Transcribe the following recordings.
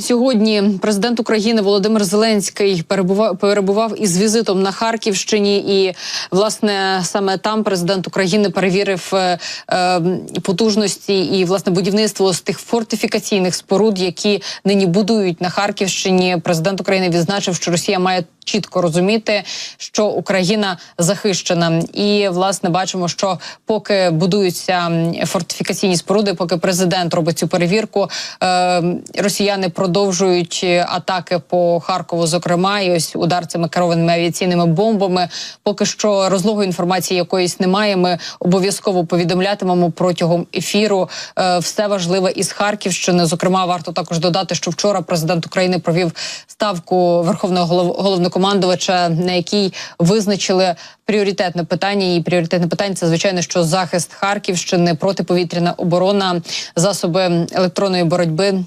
Сьогодні президент України Володимир Зеленський перебував перебував із візитом на Харківщині, і власне саме там президент України перевірив е, е, потужності і власне будівництво з тих фортифікаційних споруд, які нині будують на Харківщині. Президент України відзначив, що Росія має чітко розуміти, що Україна захищена, і власне бачимо, що поки будуються фортифікаційні споруди, поки президент робить цю перевірку, е, росіяни продовжують е, атаки по Харкову, зокрема, і ось удар цими керованими авіаційними бомбами. Поки що розлогої інформації якоїсь немає. Ми обов'язково повідомлятимемо протягом ефіру е, все важливе із Харківщини. Зокрема, варто також додати, що вчора президент України провів ставку верховного голов- головнокомандувача, на якій визначили пріоритетне питання. І пріоритетне питання це звичайно, що захист Харківщини, протиповітряна оборона, засоби електронної боротьби.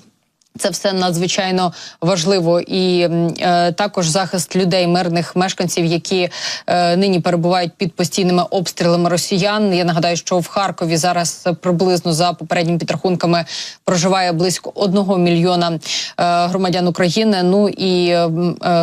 Це все надзвичайно важливо, і е, також захист людей, мирних мешканців, які е, нині перебувають під постійними обстрілами росіян. Я нагадаю, що в Харкові зараз приблизно за попередніми підрахунками проживає близько одного мільйона е, громадян України. Ну і е,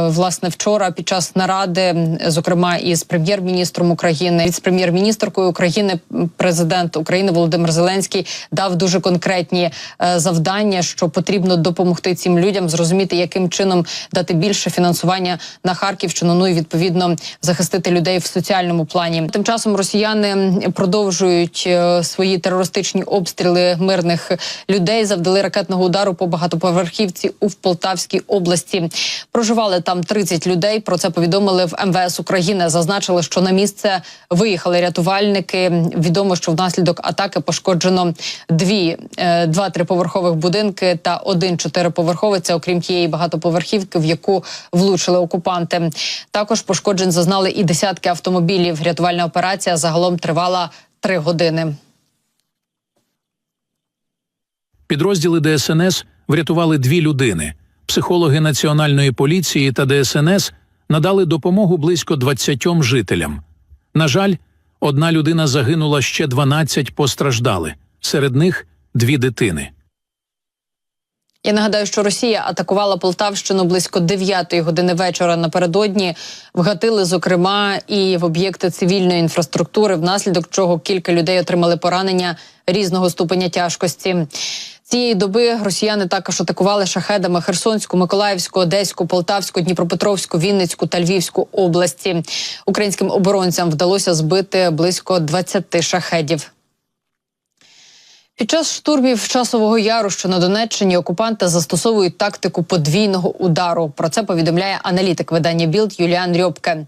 власне вчора під час наради, зокрема із прем'єр-міністром України, з прем'єр-міністркою України, президент України Володимир Зеленський дав дуже конкретні е, завдання, що потрібно допомогти цим людям зрозуміти, яким чином дати більше фінансування на Харківщину. Ну і відповідно захистити людей в соціальному плані. Тим часом росіяни продовжують е, свої терористичні обстріли мирних людей. Завдали ракетного удару по багатоповерхівці у Полтавській області. Проживали там 30 людей. Про це повідомили в МВС України. Зазначили, що на місце виїхали рятувальники. Відомо, що внаслідок атаки пошкоджено дві е, два триповерхових будинки та один чотириповерховий. Це окрім тієї багатоповерхівки, в яку влучили окупанти. Також пошкоджень зазнали і десятки автомобілів. Рятувальна операція загалом тривала три години. Підрозділи ДСНС врятували дві людини. Психологи Національної поліції та ДСНС надали допомогу близько 20 жителям. На жаль, одна людина загинула, ще 12 постраждали. Серед них дві дитини. Я нагадаю, що Росія атакувала Полтавщину близько 9 години вечора напередодні. Вгатили, зокрема, і в об'єкти цивільної інфраструктури, внаслідок чого кілька людей отримали поранення різного ступеня тяжкості. Цієї доби росіяни також атакували шахедами Херсонську, Миколаївську, Одеську, Полтавську, Дніпропетровську, Вінницьку та Львівську області. Українським оборонцям вдалося збити близько 20 шахедів. Під час штурмів часового яру, що на Донеччині, окупанти застосовують тактику подвійного удару. Про це повідомляє аналітик видання Білд Юліан Рьобке.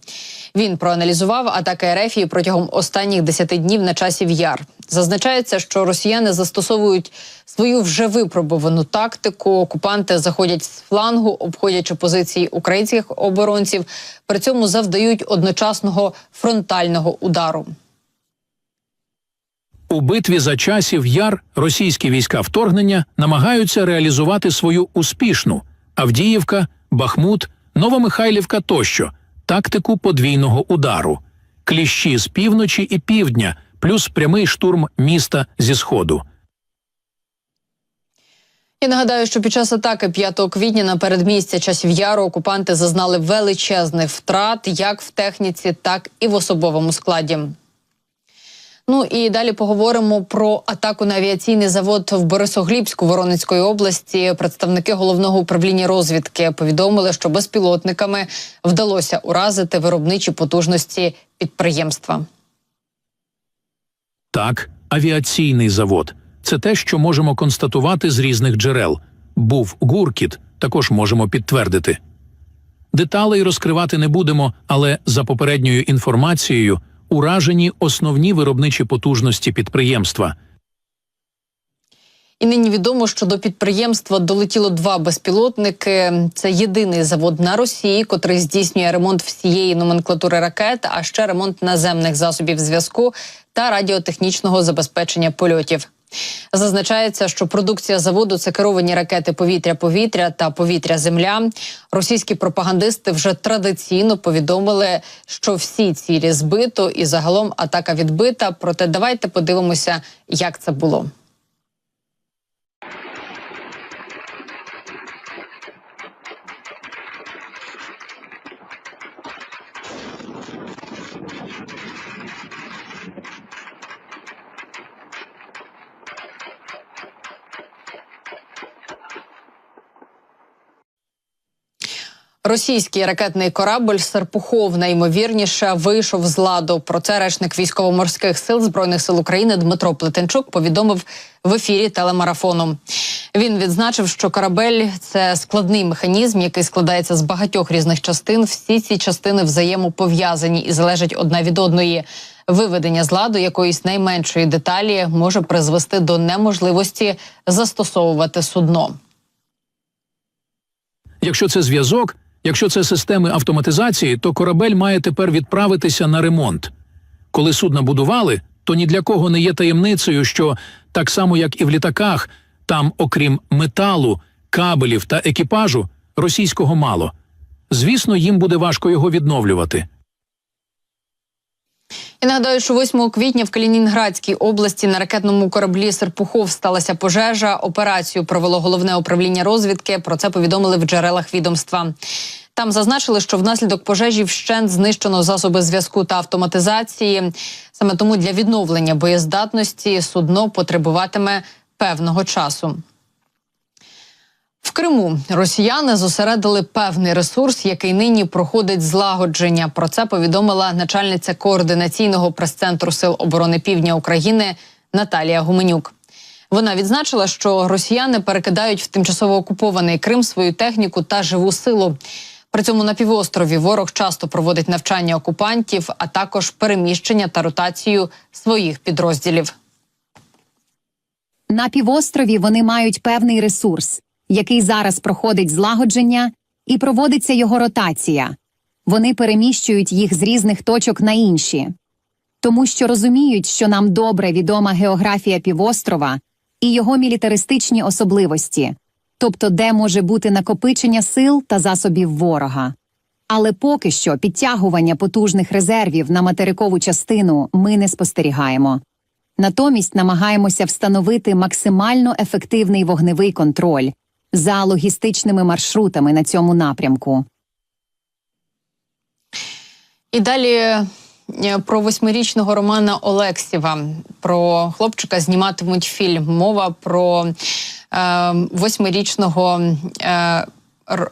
Він проаналізував атаки РФ протягом останніх 10 днів на часів яр. Зазначається, що росіяни застосовують свою вже випробувану тактику. Окупанти заходять з флангу, обходячи позиції українських оборонців. При цьому завдають одночасного фронтального удару. У битві за часів яр російські війська вторгнення намагаються реалізувати свою успішну Авдіївка, Бахмут, Новомихайлівка тощо тактику подвійного удару, кліщі з півночі і півдня, плюс прямий штурм міста зі сходу. Я нагадаю, що під час атаки 5 квітня на передмістя часів яру окупанти зазнали величезних втрат як в техніці, так і в особовому складі. Ну і далі поговоримо про атаку на авіаційний завод в Борисоглібську Воронецької області. Представники головного управління розвідки повідомили, що безпілотниками вдалося уразити виробничі потужності підприємства. Так, авіаційний завод це те, що можемо констатувати з різних джерел. Був гуркіт, також можемо підтвердити. Деталей розкривати не будемо, але за попередньою інформацією уражені основні виробничі потужності підприємства. І нині відомо, що до підприємства долетіло два безпілотники. Це єдиний завод на Росії, котрий здійснює ремонт всієї номенклатури ракет, а ще ремонт наземних засобів зв'язку та радіотехнічного забезпечення польотів. Зазначається, що продукція заводу це керовані ракети повітря-повітря та повітря-земля. Російські пропагандисти вже традиційно повідомили, що всі цілі збито і загалом атака відбита. Проте давайте подивимося, як це було. Російський ракетний корабль Серпухов найімовірніше вийшов з ладу. Про це речник військово-морських сил збройних сил України Дмитро Плетенчук повідомив в ефірі телемарафону. Він відзначив, що корабель це складний механізм, який складається з багатьох різних частин. Всі ці частини взаємопов'язані і залежать одна від одної. Виведення з ладу якоїсь найменшої деталі може призвести до неможливості застосовувати судно. Якщо це зв'язок, якщо це системи автоматизації, то корабель має тепер відправитися на ремонт. Коли судна будували, то ні для кого не є таємницею, що так само як і в літаках, там, окрім металу, кабелів та екіпажу, російського мало. Звісно, їм буде важко його відновлювати. І нагадаю, що 8 квітня в Калінінградській області на ракетному кораблі Серпухов сталася пожежа. Операцію провело головне управління розвідки. Про це повідомили в джерелах відомства. Там зазначили, що внаслідок пожежі вщент знищено засоби зв'язку та автоматизації. Саме тому для відновлення боєздатності судно потребуватиме певного часу. Криму росіяни зосередили певний ресурс, який нині проходить злагодження. Про це повідомила начальниця координаційного прес-центру Сил оборони Півдня України Наталія Гуменюк. Вона відзначила, що росіяни перекидають в тимчасово окупований Крим свою техніку та живу силу. При цьому на півострові ворог часто проводить навчання окупантів, а також переміщення та ротацію своїх підрозділів. На півострові вони мають певний ресурс, який зараз проходить злагодження і проводиться його ротація. Вони переміщують їх з різних точок на інші, тому що розуміють, що нам добре відома географія півострова і його мілітаристичні особливості, тобто де може бути накопичення сил та засобів ворога. Але поки що підтягування потужних резервів на материкову частину ми не спостерігаємо. Натомість намагаємося встановити максимально ефективний вогневий контроль за логістичними маршрутами на цьому напрямку. І далі е, про восьмирічного Романа Олексєва. Про хлопчика зніматимуть фільм. Мова про е, восьмирічного е,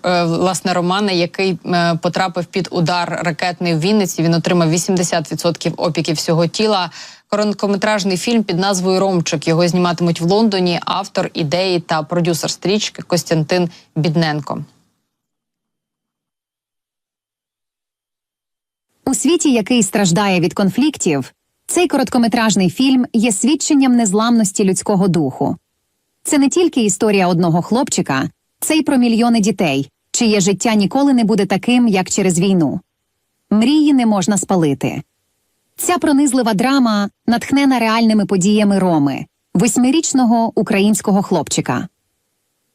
е, власне Романа, який е, потрапив під удар ракетний в Вінниці. Він отримав 80% опіків всього тіла. Короткометражний фільм під назвою Ромчик. Його зніматимуть в Лондоні. Автор ідеї та продюсер стрічки Костянтин Бідненко. У світі, який страждає від конфліктів, цей короткометражний фільм є свідченням незламності людського духу. Це не тільки історія одного хлопчика, це й про мільйони дітей, чиє життя ніколи не буде таким, як через війну. Мрії не можна спалити. Ця пронизлива драма натхнена реальними подіями Роми, восьмирічного українського хлопчика.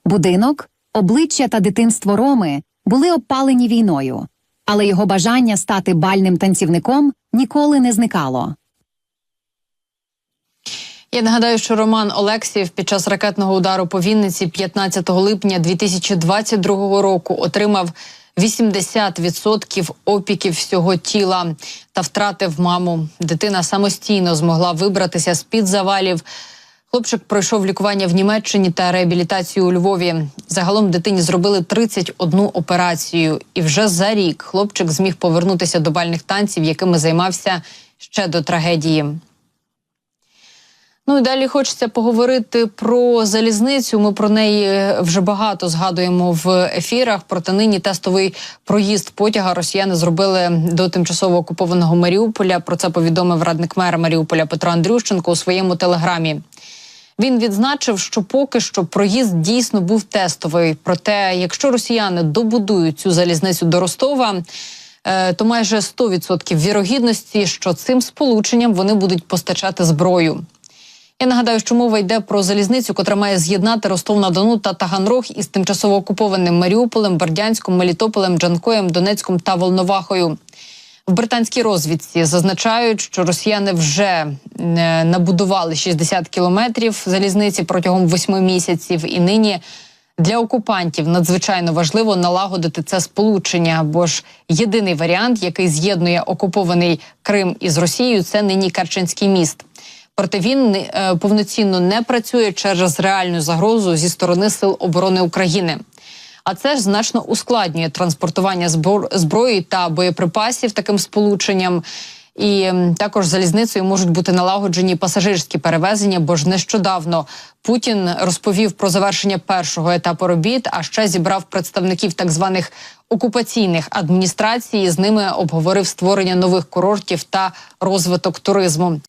Будинок, обличчя та дитинство Роми були обпалені війною, але його бажання стати бальним танцівником ніколи не зникало. Я нагадаю, що Роман Олексіїв під час ракетного удару по Вінниці 15 липня 2022 року отримав 80% опіків всього тіла та втратив маму. Дитина самостійно змогла вибратися з під завалів. Хлопчик пройшов лікування в Німеччині та реабілітацію у Львові. Загалом дитині зробили 31 операцію, і вже за рік хлопчик зміг повернутися до бальних танців, якими займався ще до трагедії. Ну і далі хочеться поговорити про залізницю. Ми про неї вже багато згадуємо в ефірах. Проте нині тестовий проїзд потяга росіяни зробили до тимчасово окупованого Маріуполя. Про це повідомив радник мера Маріуполя Петро Андрющенко у своєму телеграмі. Він відзначив, що поки що проїзд дійсно був тестовий. Проте, якщо росіяни добудують цю залізницю до Ростова, е, то майже 100% вірогідності, що цим сполученням вони будуть постачати зброю. Я нагадаю, що мова йде про залізницю, котра має з'єднати Ростов-на-Дону та Таганрог із тимчасово окупованим Маріуполем, Бердянськом, Мелітополем, Джанкоєм, Донецьком та Волновахою. В британській розвідці зазначають, що росіяни вже е, набудували 60 кілометрів залізниці протягом восьми місяців, і нині Для окупантів надзвичайно важливо налагодити це сполучення, бо ж єдиний варіант, який з'єднує окупований Крим із Росією, це нині Керченський міст. Проте він е, повноцінно не працює через реальну загрозу зі сторони сил оборони України. А це ж значно ускладнює транспортування зброї та боєприпасів таким сполученням. І також залізницею можуть бути налагоджені пасажирські перевезення, бо ж нещодавно Путін розповів про завершення першого етапу робіт, а ще зібрав представників так званих окупаційних адміністрацій. і З ними обговорив створення нових курортів та розвиток туризму.